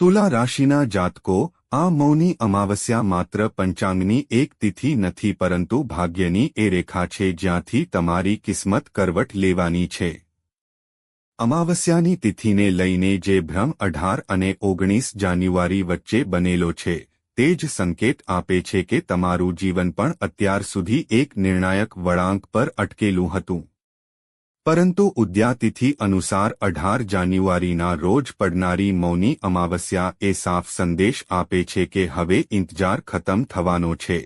તુલા રાશિના જાતકો, આ મૌની અમાવસ્યા માત્ર પંચાંગની એક તિથિ નથી પરંતુ ભાગ્યની એ રેખા છે જ્યાંથી તમારી કિસ્મત કરવટ લેવાની છે. અમાવસ્યાની તિથિને લઈને જે ભ્રમ અઢાર અને ઓગણીસ જાન્યુઆરી વચ્ચે બનેલો છે, તે જ સંકેત આપે છે કે તમારું જીવન પણ અત્યાર સુધી એક નિર્ણાયક વળાંક પર અટકેલું હતું. પરંતુ ઉદ્યાતિથિ અનુસાર અઢાર જાન્યુઆરીના રોજ પડનારી મૌની અમાવસ્યા એ સાફ સંદેશ આપે છે કે હવે ઇંતજાર ખતમ થવાનો છે.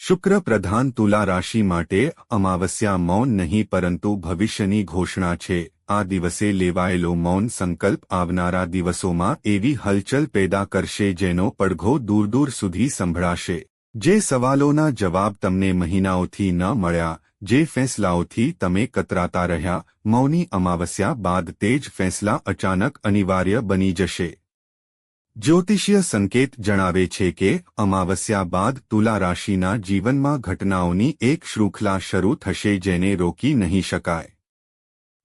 શુક્ર પ્રધાન તુલા રાશિ માટે અમાવસ્યા મૌન નહીં પરંતુ ભવિષ્યની ઘોષણા છે. આ દિવસે લેવાયેલો મૌન સંકલ્પ આવનારા દિવસોમાં એવી હલચલ પેદા કરશે જેનો પડઘો દૂર દૂર સુધી સંભળાશે. જે સવાલોના જવાબ તમને મહિનાઓથી ન મળ્યા જે ફેંસલાઓથી તમે કતરાતા રહ્યા, મૌની અમાવસ્યા બાદ તે જ ફેંસલા અચાનક અનિવાર્ય બની જશે. જ્યોતિષીય સંકેત જણાવે છે કે, અમાવસ્યા બાદ તુલા રાશિના જીવનમાં ઘટનાઓની એક શૃંખલા શરૂ થશે જેને રોકી નહીં શકાય.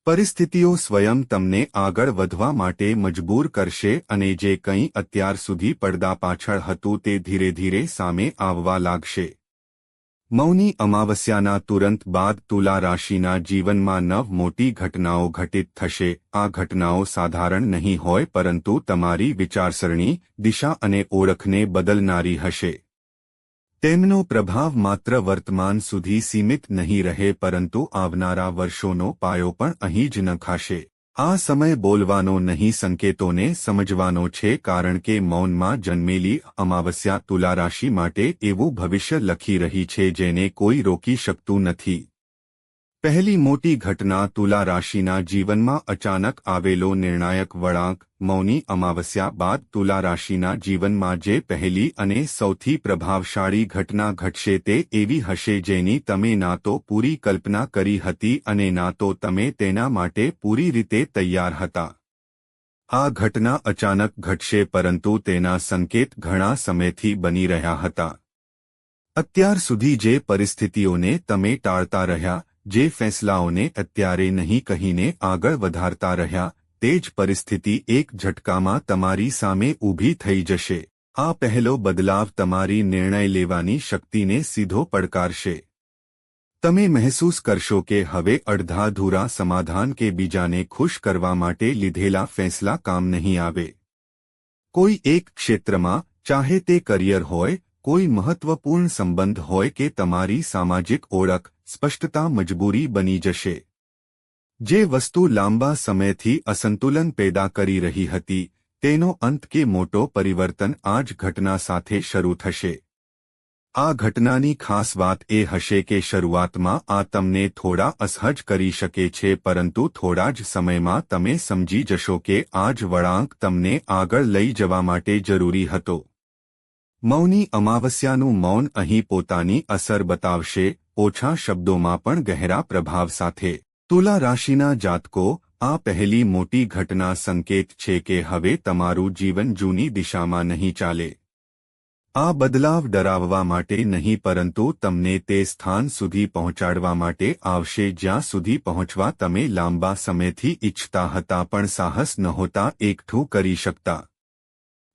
પરિસ્થિતિઓ સ્વયં તમને આગળ વધવા માટે મજબૂર કરશે અને જે કંઈ અત્યાર સુધી પડદા પાછળ હતું તે ધીરે ધીરે સામે આવવા લાગશે. મૌની અમાવસ્યાના તુરંત બાદ તુલા રાશિના જીવનમાં નવ મોટી ઘટનાઓ ઘટિત થશે. આ ઘટનાઓ સાધારણ નહીં હોય પરંતુ તમારી વિચારસરણી, દિશા અને ઓળખને બદલનારી હશે. તેમનો પ્રભાવ માત્ર વર્તમાન સુધી સીમિત નહીં રહે પરંતુ આવનારા વર્ષોનો પાયો પણ અહીં જ નખાશે. આ સમય બોલવાનો નહીં સંકેતોને સમજવાનો છે કારણ કે મૌનમાં જન્મેલી અમાવસ્યા તુલા રાશિ માટે એવું ભવિષ્ય લખી રહી છે જેને કોઈ રોકી શકતું નથી. પહેલી મોટી ઘટના તુલા રાશિના જીવનમાં અચાનક આવેલો નિર્ણાયક વળાંક, મૌની અમાવસ્યા બાદ તુલા રાશિના જીવનમાં જે પહેલી અને સૌથી પ્રભાવશાળી ઘટના ઘટશે તે એવી હશે જેની તમે ના તો પૂરી કલ્પના કરી હતી અને ના તો તમે તેના માટે પૂરી રીતે તૈયાર હતા. આ ઘટના અચાનક ઘટશે પરંતુ તેના સંકેત ઘણા સમયથી બની રહ્યા હતા. અત્યાર સુધી જે પરિસ્થિતિઓને તમે ટાળતા રહ્યા જે ફેંસલાઓને અત્યારે નહીં કહીને આગળ વધારતા રહ્યા, તે જ પરિસ્થિતિ એક ઝટકામાં તમારી સામે ઊભી થઈ જશે. આ પહેલો બદલાવ તમારી નિર્ણય લેવાની શક્તિને સીધો પડકારશે. તમે મહેસૂસ કરશો કે હવે અડધાધૂરા સમાધાન કે બીજાને ખુશ કરવા માટે લીધેલા ફેંસલા કામ નહીં આવે. કોઈ એક ક્ષેત્રમાં, ચાહે તે કરિયર હોય, કોઈ મહત્વપૂર્ણ સંબંધ હોય કે તમારી સામાજિક ઓળખ સ્પષ્ટતા મજબૂરી બની જશે. જે વસ્તુ લાંબા સમયથી અસંતુલન પેદા કરી રહી હતી, તેનો અંત કે મોટો પરિવર્તન આ જ ઘટના સાથે શરૂ થશે. આ ઘટનાની ખાસ વાત એ હશે કે શરૂઆતમાં આ તમને થોડા અસહજ કરી શકે છે પરંતુ થોડા જ સમયમાં તમે સમજી જશો કે આ જ વળાંક તમને આગળ લઈ જવા માટે જરૂરી હતો. મૌની અમાવસ્યાનું મૌન અહીં પોતાની અસર બતાવશે ઓછા શબ્દોમાં પણ ગહેરા પ્રભાવ સાથે. તુલા રાશિના જાતકો, આ પહેલી મોટી ઘટના સંકેત છે કે હવે તમારું જીવન જૂની દિશામાં નહીં ચાલે. આ બદલાવ ડરાવવા માટે નહીં પરંતુ તમને તે સ્થાન સુધી પહોંચાડવા માટે આવશે જ્યાં સુધી પહોંચવા તમે લાંબા સમયથી ઇચ્છતા હતા પણ સાહસ નહોતા એકઠું કરી શકતા.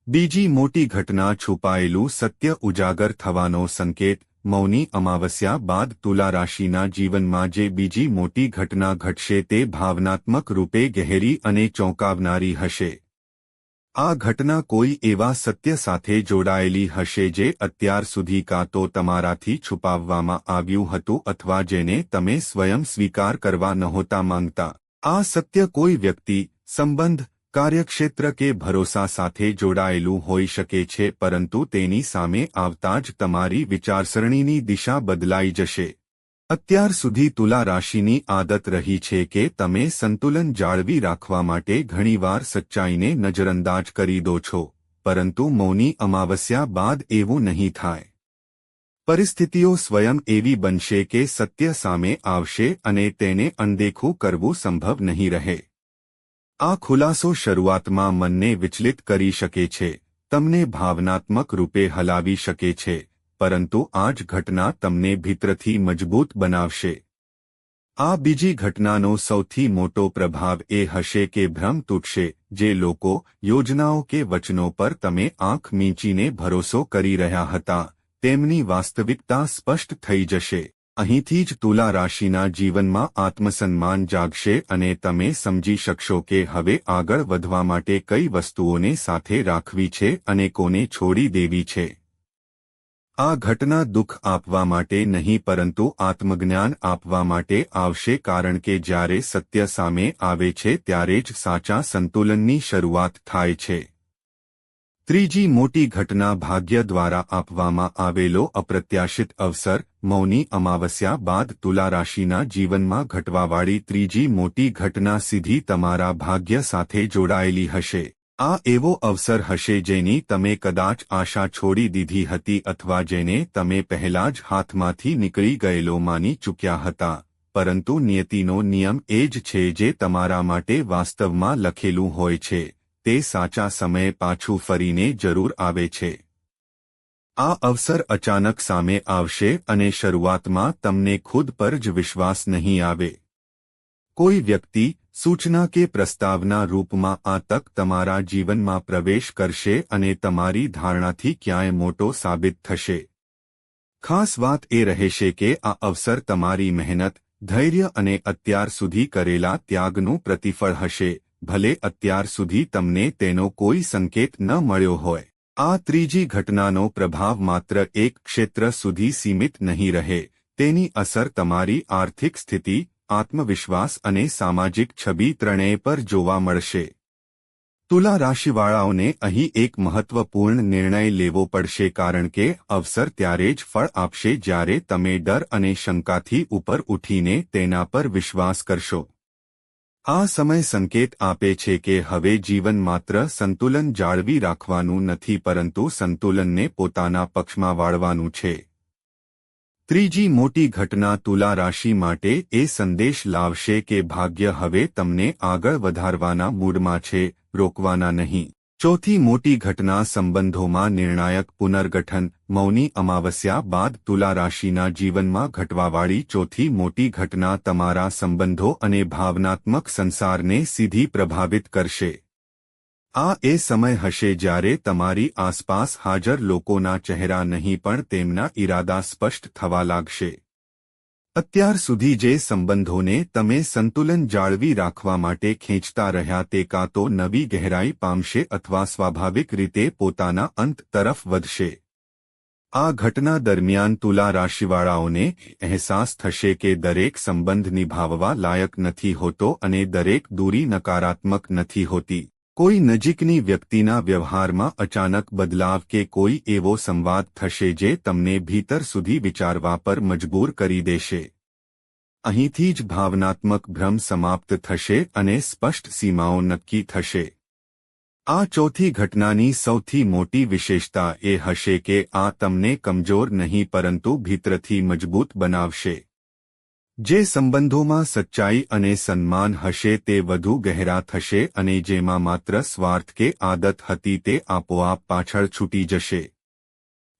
બીજી મોટી ઘટના છુપાયેલું સત્ય ઉજાગર થવાનો સંકેત મૌની અમાવસ્યા બાદ તુલા રાશિના જીવનમાં જે બીજી મોટી ઘટના ઘટશે તે ભાવનાત્મક રૂપે ગહેરી અને ચોંકાવનારી હશે. આ ઘટના કોઈ એવા સત્ય સાથે જોડાયેલી હશે જે અત્યાર સુધી કાં તો તમારાથી છુપાવવામાં આવ્યું હતું અથવા જેને તમે સ્વયં સ્વીકાર કરવા નહોતા માંગતા. આ સત્ય કોઈ વ્યક્તિ, સંબંધ કાર્યક્ષેત્ર કે ભરોસા સાથે જોડાયેલું હોઈ શકે છે, પરંતુ તેની સામે આવતા જ તમારી વિચારસરણીની દિશા બદલાઈ જશે. અત્યાર સુધી તુલા રાશિની આદત રહી છે કે તમે સંતુલન જાળવી રાખવા માટે ઘણીવાર સચ્ચાઈને નજરઅંદાજ કરી દો છો, પરંતુ મૌની અમાવસ્યા બાદ એવું નહીં થાય. પરિસ્થિતિઓ સ્વયં એવી બનશે કે સત્ય સામે આવશે અને તેને અનદેખું કરવું સંભવ નહીં રહે. આ ખુલાસો શરૂઆતમાં મનને વિચલિત કરી શકે છે, તમને ભાવનાત્મક રૂપે હલાવી શકે છે, પરંતુ આ જ ઘટના તમને ભીતરથી મજબૂત બનાવશે. આ બીજી ઘટનાનો સૌથી મોટો પ્રભાવ એ હશે કે ભ્રમ તૂટશે, જે લોકો યોજનાઓ કે વચનો પર તમે આંખ મીંચીને ભરોસો કરી રહ્યા હતા, તેમની વાસ્તવિકતા સ્પષ્ટ થઈ જશે. અહીંથી જ તુલા રાશિના જીવનમાં આત્મસન્માન જાગશે અને તમે સમજી શકશો કે હવે આગળ વધવા માટે કઈ વસ્તુઓને સાથે રાખવી છે અને કોને છોડી દેવી છે. આ ઘટના દુઃખ આપવા માટે નહીં પરંતુ આત્મજ્ઞાન આપવા માટે આવશે કારણ કે જ્યારે સત્ય સામે આવે છે ત્યારે જ સાચા સંતુલનની શરૂઆત થાય છે. ત્રીજી મોટી ઘટના ભાગ્ય દ્વારા આપવામાં આવેલો અપ્રત્યાશિત અવસર, મૌની અમાવસ્યા બાદ તુલા રાશિના જીવનમાં ઘટવાવાળી ત્રીજી મોટી ઘટના સીધી તમારા ભાગ્ય સાથે જોડાયેલી હશે. આ એવો અવસર હશે જેની તમે કદાચ આશા છોડી દીધી હતી અથવા જેને તમે પહેલા જ હાથમાંથી નીકળી ગયેલો માની ચૂક્યા હતા. પરંતુ નિયતિનો નિયમ એ જ છે જે તમારા માટે વાસ્તવમાં લખેલું હોય છે. તે સાચા સમયે પાછું ફરીને જરૂર આવે છે. આ અવસર અચાનક સામે આવશે અને શરૂઆતમાં તમને ખુદ પર જ વિશ્વાસ નહીં આવે. કોઈ વ્યક્તિ સૂચના કે પ્રસ્તાવના રૂપમાં આ તક તમારા જીવનમાં પ્રવેશ કરશે અને તમારી ધારણાથી ક્યાંય મોટો સાબિત થશે. ખાસ વાત એ રહેશે કે આ અવસર તમારી મહેનત, ધૈર્ય અને અત્યાર સુધી કરેલા ત્યાગનું પ્રતિફળ હશે. ભલે અત્યાર સુધી તમને તેનો કોઈ સંકેત ન મળ્યો હોય. આ ત્રીજી ઘટનાનો પ્રભાવ માત્ર એક ક્ષેત્ર સુધી સીમિત નહીં રહે, તેની અસર તમારી આર્થિક સ્થિતિ, આત્મવિશ્વાસ અને સામાજિક છબી ત્રણેય પર જોવા મળશે. તુલા રાશિવાળાઓને અહીં એક મહત્વપૂર્ણ નિર્ણય લેવો પડશે કારણ કે અવસર ત્યારે જ ફળ આપશે જ્યારે તમે ડર અને શંકાથી ઉપર ઉઠીને તેના પર વિશ્વાસ કરશો. આ સમય સંકેત આપે છે કે હવે જીવન માત્ર સંતુલન જાળવી રાખવાનું નથી પરંતુ સંતુલનને પોતાના પક્ષમાં વાળવાનું છે. ત્રીજી મોટી ઘટના તુલા રાશિ માટે એ સંદેશ લાવશે કે ભાગ્ય હવે તમને આગળ વધારવાના મૂડમાં છે, રોકવાના નહીં. ચોથી મોટી ઘટના સંબંધોમાં નિર્ણાયક પુનર્ગઠન, મૌની અમાવસ્યા બાદ તુલા રાશિના જીવનમાં ઘટવાવાળી ચોથી મોટી ઘટના તમારા સંબંધો અને ભાવનાત્મક સંસારને સીધી પ્રભાવિત કરશે. આ એ સમય હશે જ્યારે તમારી આસપાસ હાજર લોકોના ચહેરા નહીં પણ તેમના ઈરાદા સ્પષ્ટ થવા લાગશે. અત્યાર સુધી જે સંબંધોને તમે સંતુલન જાળવી રાખવા માટે ખેંચતા રહ્યા તે કાં તો નવી ગહેરાઈ પામશે અથવા સ્વાભાવિક રીતે પોતાના અંત તરફ વધશે. આ ઘટના દરમિયાન તુલા રાશિવાળાઓને અહેસાસ થશે કે દરેક સંબંધ નિભાવવા લાયક નથી હોતો અને દરેક દૂરી નકારાત્મક નથી હોતી. કોઈ નજીકની વ્યક્તિના વ્યવહારમાં અચાનક બદલાવ કે કોઈ એવો સંવાદ થશે જે તમને ભીતર સુધી વિચારવા પર મજબૂર કરી દેશે. અહીંથી જ ભાવનાત્મક ભ્રમ સમાપ્ત થશે અને સ્પષ્ટ સીમાઓ નક્કી થશે. આ ચોથી ઘટનાની સૌથી મોટી વિશેષતા એ હશે કે આ તમને કમજોર નહીં પરંતુ ભીતરથી મજબૂત બનાવશે. જે સંબંધોમાં સચ્ચાઈ અને સન્માન હશે તે વધુ ગહેરા થશે અને જેમાં માત્ર સ્વાર્થ કે આદત હતી તે આપોઆપ પાછળ છૂટી જશે.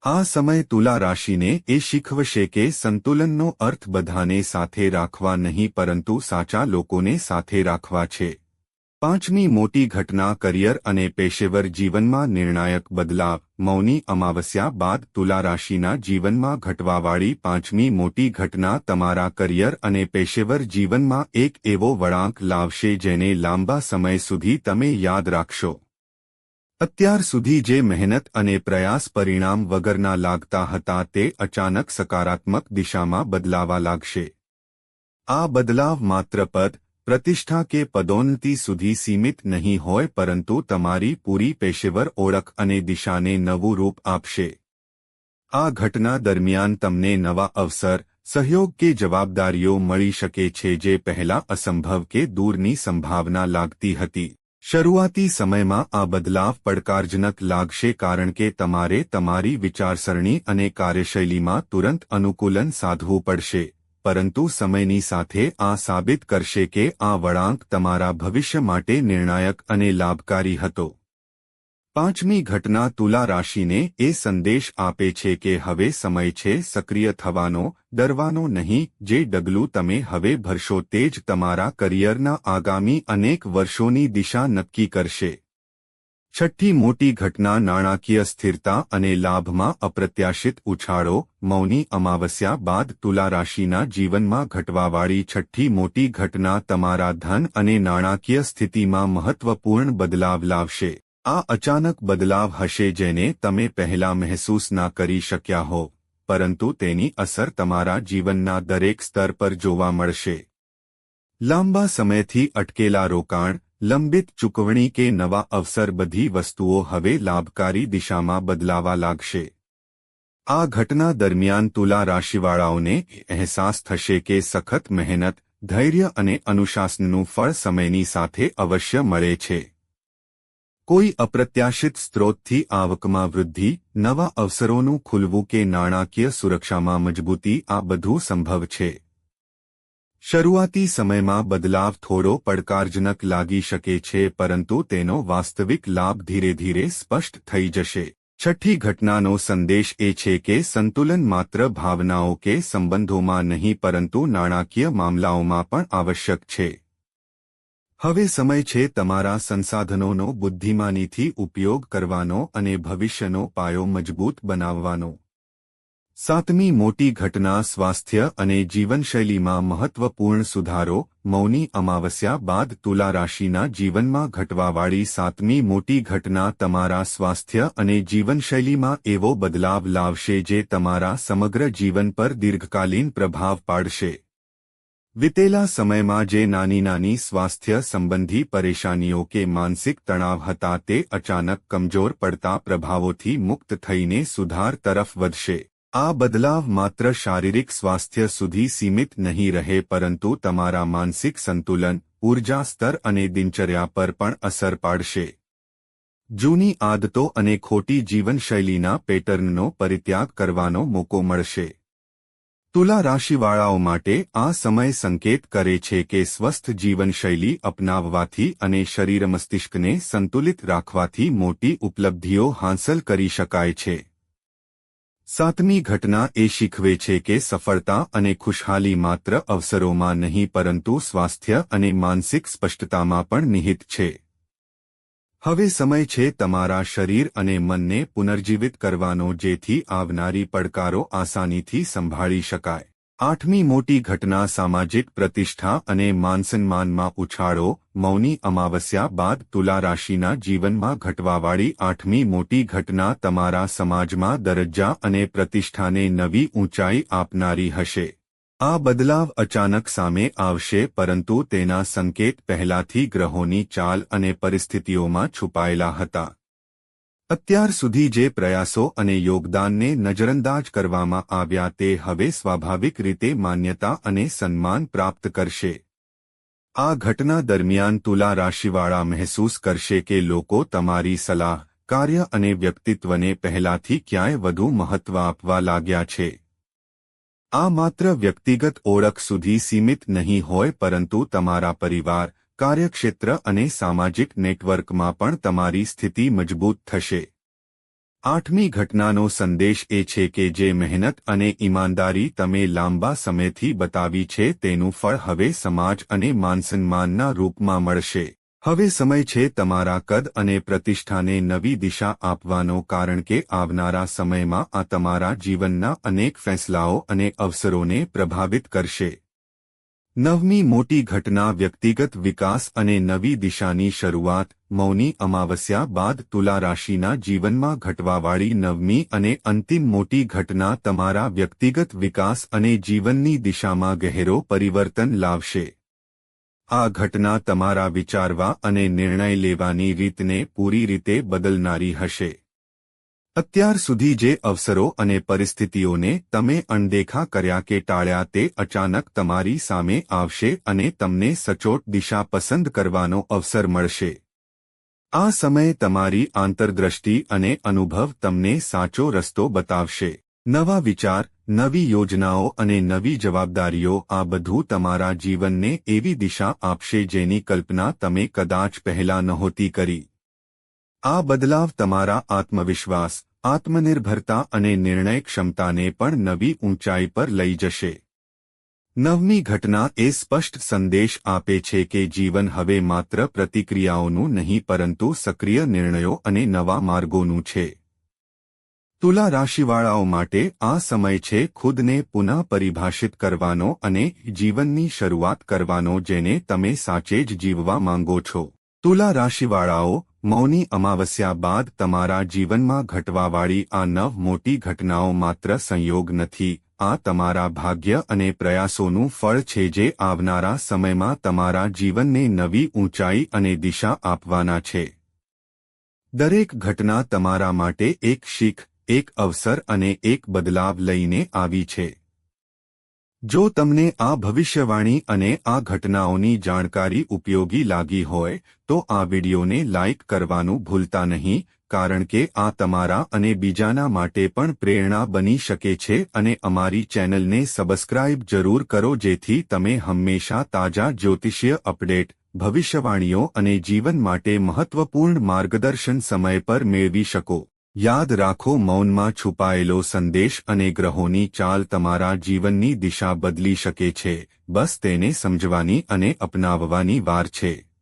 આ સમય તુલા રાશિને એ શીખવશે કે સંતુલનનો અર્થ બધાને સાથે રાખવા નહીં પરંતુ સાચા લોકોને સાથે રાખવા છે. પાંચમી મોટી ઘટના કરિયર અને પેશેવર જીવનમાં નિર્ણાયક બદલાવ, મૌની અમાવસ્યા બાદ તુલા રાશિના જીવનમાં ઘટવાવાળી પાંચમી મોટી ઘટના તમારા કરિયર અને પેશેવર જીવનમાં એક એવો વળાંક લાવશે જેને લાંબા સમય સુધી તમે યાદ રાખશો. અત્યાર સુધી જે મહેનત અને પ્રયાસ પરિણામ વગરના લાગતા હતા તે અચાનક સકારાત્મક દિશામાં બદલાવા લાગશે. આ બદલાવ માત્ર પદ પ્રતિષ્ઠા કે પદોન્નતિ સુધી સીમિત નહીં હોય પરંતુ તમારી પૂરી પેશેવર ઓળખ અને દિશાને નવું રૂપ આપશે. આ ઘટના દરમિયાન તમને નવા અવસર, સહયોગ કે જવાબદારીઓ મળી શકે છે જે પહેલા અસંભવ કે દૂરની સંભાવના લાગતી હતી. શરૂઆતી સમયમાં આ બદલાવ પડકારજનક લાગશે કારણ કે તમારે તમારી વિચારસરણી અને કાર્યશૈલીમાં તુરંત અનુકૂલન સાધવું પડશે. પરંતુ સમયની સાથે આ સાબિત કરશે કે આ વળાંક તમારા ભવિષ્ય માટે નિર્ણાયક અને લાભકારી હતો. પાંચમી ઘટના તુલા રાશિને એ સંદેશ આપે છે કે હવે સમય છે સક્રિય થવાનો, ડરવાનો નહીં, જે ડગલું તમે હવે ભરશો તે જ તમારા કરિયરના આગામી અનેક વર્ષોની દિશા નક્કી કરશે. છઠ્ઠી મોટી ઘટના નાણાકીય સ્થિરતા અને લાભમાં અપ્રત્યાશિત ઉછાળો, મૌની અમાવસ્યા બાદ તુલા રાશિના જીવનમાં ઘટવાવાળી છઠ્ઠી મોટી ઘટના તમારા ધન અને નાણાકીય સ્થિતિમાં મહત્વપૂર્ણ બદલાવ લાવશે. આ અચાનક બદલાવ હશે જેને તમે પહેલા મહેસૂસ ના કરી શક્યા હો, પરંતુ તેની અસર તમારા જીવનના દરેક સ્તર પર જોવા મળશે. લાંબા સમયથી અટકેલા રોકાણ લંબિત ચૂકવણી કે નવા અવસર બધી વસ્તુઓ હવે લાભકારી દિશામાં બદલાવા લાગશે. આ ઘટના દરમિયાન તુલા રાશિવાળાઓને અહેસાસ થશે કે સખત મહેનત, ધૈર્ય અને અનુશાસનનું ફળ સમયની સાથે અવશ્ય મળે છે. કોઈ અપ્રત્યાશિત સ્ત્રોતથી આવકમાં વૃદ્ધિ, નવા અવસરોનું ખુલવું કે નાણાકીય સુરક્ષામાં મજબૂતી આ બધું સંભવ છે. શરૂઆતી સમયમાં બદલાવ થોડો પડકારજનક લાગી શકે છે, પરંતુ તેનો વાસ્તવિક લાભ ધીરે ધીરે સ્પષ્ટ થઈ જશે. છઠ્ઠી ઘટનાનો સંદેશ એ છે કે સંતુલન માત્ર ભાવનાઓ કે સંબંધોમાં નહીં, પરંતુ નાણાકીય મામલાઓમાં પણ આવશ્યક છે. હવે સમય છે તમારા સંસાધનોનો બુદ્ધિમાનીથી ઉપયોગ કરવાનો અને ભવિષ્યનો પાયો મજબૂત બનાવવાનો. સાતમી મોટી ઘટના સ્વાસ્થ્ય અને જીવનશૈલીમાં મહત્વપૂર્ણ સુધારો, મૌની અમાવસ્યા બાદ તુલા રાશિના જીવનમાં ઘટવાવાળી સાતમી મોટી ઘટના તમારા સ્વાસ્થ્ય અને જીવનશૈલીમાં એવો બદલાવ લાવશે જે તમારા સમગ્ર જીવન પર દીર્ઘકાલીન પ્રભાવ પાડશે. વિતેલા સમયમાં જે નાની નાની સ્વાસ્થ્ય સંબંધી પરેશાનીઓ કે માનસિક તણાવ હતા તે અચાનક કમજોર પડતા પ્રભાવોથી મુક્ત થઈને સુધાર તરફ વધશે. આ બદલાવ માત્ર શારીરિક સ્વાસ્થ્ય સુધી સીમિત નહીં રહે પરંતુ તમારા માનસિક સંતુલન, ઊર્જા સ્તર અને દિનચર્યા પર પણ અસર પાડશે. જૂની આદતો અને ખોટી જીવનશૈલીના પેટર્નનો પરિત્યાગ કરવાનો મોકો મળશે. તુલા રાશિવાળાઓ માટે આ સમય સંકેત કરે છે કે સ્વસ્થ જીવનશૈલી અપનાવવાથી અને શરીર મસ્તિષ્કને સંતુલિત રાખવાથી મોટી ઉપલબ્ધિઓ હાંસલ કરી શકાય છે. સાતમી ઘટના એ શીખવે છે કે સફળતા અને ખુશહાલી માત્ર અવસરોમાં નહીં, પરંતુ સ્વાસ્થ્ય અને માનસિક સ્પષ્ટતામાં પણ નિહિત છે. હવે સમય છે તમારા શરીર અને મનને પુનર્જીવિત કરવાનો, જેથી આવનારી પડકારો આસાનીથી સંભાળી શકાય. આઠમી મોટી ઘટના સામાજિક પ્રતિષ્ઠા અને માનસન્માનમાં ઉછાળો, મૌની અમાવસ્યા બાદ તુલા રાશિના જીવનમાં ઘટવાવાળી આઠમી મોટી ઘટના તમારા સમાજમાં દરજ્જા અને પ્રતિષ્ઠાને નવી ઊંચાઈ આપનારી હશે. આ બદલાવ અચાનક સામે આવશે પરંતુ તેના સંકેત પહેલાથી ગ્રહોની ચાલ અને પરિસ્થિતિઓમાં છુપાયેલા હતા. અત્યાર સુધી જે પ્રયાસો અને યોગદાનને નજરઅંદાજ કરવામાં આવ્યા તે હવે સ્વાભાવિક રીતે માન્યતા અને સન્માન પ્રાપ્ત કરશે. આ ઘટના દરમિયાન તુલા રાશિવાળા મહેસૂસ કરશે કે લોકો તમારી સલાહ, કાર્ય અને વ્યક્તિત્વને પહેલાથી ક્યાંય વધુ મહત્વ આપવા લાગ્યા છે. આ માત્ર વ્યક્તિગત ઓળખ સુધી સીમિત નહીં હોય પરંતુ તમારા પરિવાર કાર્યક્ષેત્ર અને સામાજિક નેટવર્કમાં પણ તમારી સ્થિતિ મજબૂત થશે. આઠમી ઘટનાનો સંદેશ એ છે કે જે મહેનત અને ઈમાનદારી તમે લાંબા સમયથી બતાવી છે તેનું ફળ હવે સમાજ અને માનસન્માનના રૂપમાં મળશે. હવે સમય છે તમારા કદ અને પ્રતિષ્ઠાને નવી દિશા આપવાનો કારણ કે આવનારા સમયમાં આ તમારા જીવનના અનેક ફેંસલાઓ અને અવસરોને પ્રભાવિત કરશે. નવમી મોટી ઘટના વ્યક્તિગત વિકાસ અને નવી દિશાની શરૂઆત, મૌની અમાવસ્યા બાદ તુલા રાશિના જીવનમાં ઘટવાવાળી નવમી અને અંતિમ મોટી ઘટના તમારા વ્યક્તિગત વિકાસ અને જીવનની દિશામાં ગહેરો પરિવર્તન લાવશે. આ ઘટના તમારા વિચારવા અને નિર્ણય લેવાની રીતને પૂરી રીતે બદલનારી હશે. અત્યાર સુધી જે અવસરો અને પરિસ્થિતિઓને તમે અણદેખા કર્યા કે ટાળ્યા તે અચાનક તમારી સામે આવશે અને તમને સચોટ દિશા પસંદ કરવાનો અવસર મળશે. આ સમયે તમારી આંતરદ્રષ્ટિ અને અનુભવ તમને સાચો રસ્તો બતાવશે. નવા વિચાર, નવી યોજનાઓ અને નવી જવાબદારીઓ આ બધું તમારા જીવનને એવી દિશા આપશે જેની કલ્પના તમે કદાચ પહેલા નહોતી કરી. આ બદલાવ તમારા આત્મવિશ્વાસ, આત્મનિર્ભરતા અને નિર્ણય ક્ષમતાને પણ નવી ઊંચાઈ પર લઈ જશે. નવમી ઘટના એ સ્પષ્ટ સંદેશ આપે છે કે જીવન હવે માત્ર પ્રતિક્રિયાઓનું નહીં પરંતુ સક્રિય નિર્ણયો અને નવા માર્ગોનું છે. તુલા રાશિવાળાઓ માટે આ સમય છે ખુદને પુનઃ પરિભાષિત કરવાનો અને જીવનની શરૂઆત કરવાનો જેને તમે સાચે જ જીવવા માંગો છો. તુલા રાશિવાળાઓ મૌની અમાવસ્યા બાદ તમારા જીવનમાં ઘટવાવાળી આ નવ મોટી ઘટનાઓ માત્ર સંયોગ નથી, આ તમારા ભાગ્ય અને પ્રયાસોનું ફળ છે જે આવનારા સમયમાં તમારા જીવનને નવી ઊંચાઈ અને દિશા આપવાના છે. દરેક ઘટના તમારા માટે એક શીખ, એક અવસર અને એક બદલાવ લઈને આવી છે. જો તમને આ ભવિષ્યવાણી અને આ ઘટનાઓની જાણકારી ઉપયોગી લાગી હોય, તો આ વિડીયોને લાઇક કરવાનું ભૂલતા નહીં, કારણ કે આ તમારા અને બીજાના માટે પણ પ્રેરણા બની શકે છે અને અમારી ચેનલને સબસ્ક્રાઇબ જરૂર કરો જેથી તમે હંમેશા તાજા જ્યોતિષીય અપડેટ, ભવિષ્યવાણીઓ અને જીવન માટે મહત્વપૂર્ણ માર્ગદર્શન સમય પર મેળવી શકો. યાદ રાખો મૌનમાં છુપાયેલો સંદેશ અને ગ્રહોની ચાલ તમારા જીવનની દિશા બદલી શકે છે. બસ તેને સમજવાની અને અપનાવવાની વાર છે.